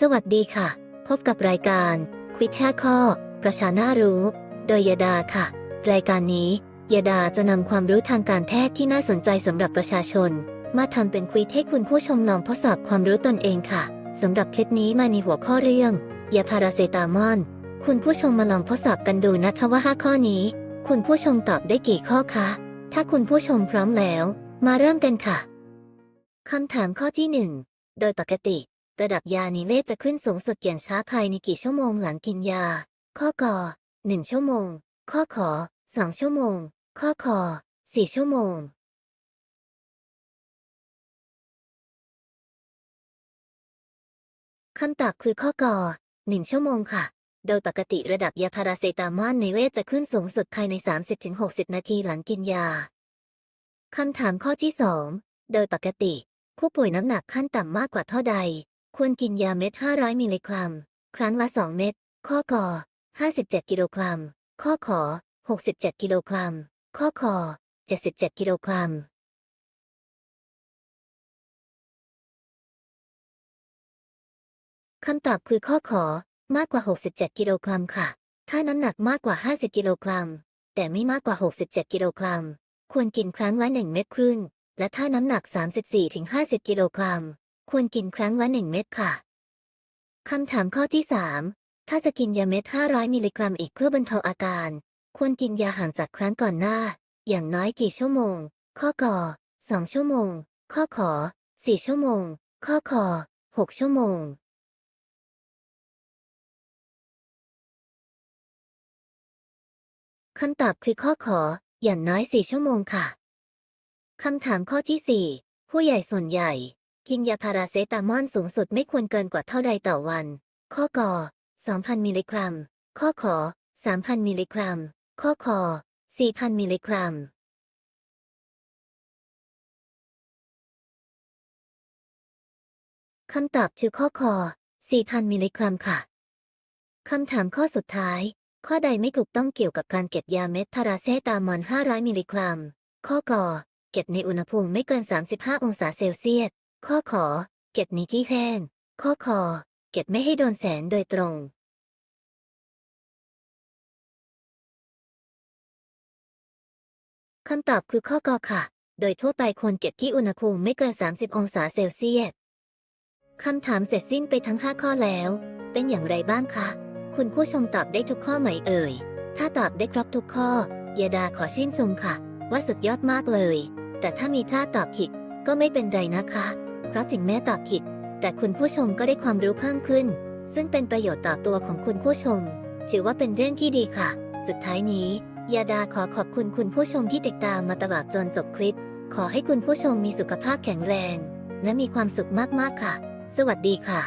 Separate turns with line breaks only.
สวัสดีค่ะ พบกับรายการควิด5ข้อ ประชาน่ารู้ โดยยดาค่ะ รายการนี้ยดาจะนำความรู้ทางการแพทย์ที่น่าสนใจสำหรับประชาชน มาทำเป็นควิดให้คุณผู้ชมลองทดสอบความรู้ตนเองค่ะสำหรับคลิปนี้มาในหัวข้อเรื่องยาพาราเซตามอลคุณผู้ชมมาลองทดสอบกันดูนะคะว่า 5 ข้อนี้ คุณผู้ชมตอบได้กี่ข้อคะ ถ้าคุณผู้ชมพร้อมแล้ว มาเริ่มกันค่ะคำถามข้อที่ 1 โดยปกติ ระดับยานิเลศจะขึ้นสูงสุดอย่างช้าภายในกี่ชั่วโมงหลังกินยา ข้อกอ1ชั่วโมง ข้อขอ2ชั่วโมง ข้อคอ4ชั่วโมง คำตอบคือข้อกอ1ชั่วโมงค่ะ โดยปกติระดับยาพาราเซตามอลในเวทจะขึ้นสูงสุดภายใน 30-60 นาทีหลังกินยา คำถามข้อที่ 2 โดยปกติ ผู้ป่วยน้ำหนักขั้นต่ำมากกว่าเท่าใด ควรกินยาเม็ด 500 มิลลิกรัม ครั้งละ 2 เม็ด ข้อกอ57 กิโลกรัม ข้อขอ 67 กิโลกรัม ข้อคอ77 กิโลกรัม คำตอบคือข้อขอมากกว่า 67 กิโลกรัมค่ะ ถ้าน้ำหนักมากกว่า 50 กิโลกรัม แต่ไม่มากกว่า 67 กิโลกรัม ควรกินครั้งละ 1 เม็ดครึ่ง และถ้าน้ำหนัก 34-50 กิโลกรัม ควรกินครั้งละ1เม็ดค่ะ คำถามข้อที่3ถ้าจะกินยาเม็ด 500 มิลลิกรัมอีกเพื่อบรรเทาอาการ ควรกินยาห่างจากครั้งก่อนหน้า อย่างน้อยกี่ชั่วโมง ข้อกอ2ชั่วโมง ข้อขอ4ชั่วโมง ข้อคอ6ชั่วโมง คำตอบคือข้อขอ อย่างน้อย 4 ชั่วโมงค่ะ คำถามข้อที่ 4 ผู้ใหญ่ส่วนใหญ่ กินยาพาราเซตามอลสูงสุดไม่ควรเกินกว่าเท่าใดต่อวัน ข้อกอ2,000 มิลลิกรัม ข้อขอ 3,000 มิลลิกรัม ข้อคอ4,000 มิลลิกรัม คำตอบคือข้อคอ4,000 มิลลิกรัมค่ะ คำถามข้อสุดท้าย ข้อใดไม่ถูกต้องเกี่ยวกับการเก็บยาเม็ดพาราเซตามอล500 มิลลิกรัม ข้อกอเก็บในอุณหภูมิไม่เกิน 35 องศาเซลเซียส ข้อขอ เก็บในที่แห้ง ข้อคอ เก็บไม่ให้โดนแสงโดยตรง คำตอบคือข้อกอค่ะ โดยทั่วไปควรเก็บที่อุณหภูมิไม่เกิน 30 องศาเซลเซียสคำถามเสร็จสิ้นไปทั้ง 5 ข้อแล้ว เป็นอย่างไรบ้างคะ คุณผู้ชมตอบได้ทุกข้อไหมเอ่ย ถ้าตอบได้ครบทุกข้อยาดาขอชื่นชมค่ะ ว่าสุดยอดมากเลย แต่ถ้ามีพลาตอบผิดก็ไม่เป็นไรนะคะ เพราะถึงแม้ตอบผิด แต่คุณผู้ชมก็ได้ความรู้เพิ่มขึ้น ซึ่งเป็นประโยชน์ต่อตัวของคุณผู้ชม ถือว่าเป็นเรื่องที่ดีค่ะ สุดท้ายนี้ยาดาขอขอบคุณคุณผู้ชมที่ติดตามมาตลอดจนจบคลิป ขอให้คุณผู้ชมมีสุขภาพแข็งแรง และมีความสุขมากๆค่ะ สวัสดีค่ะ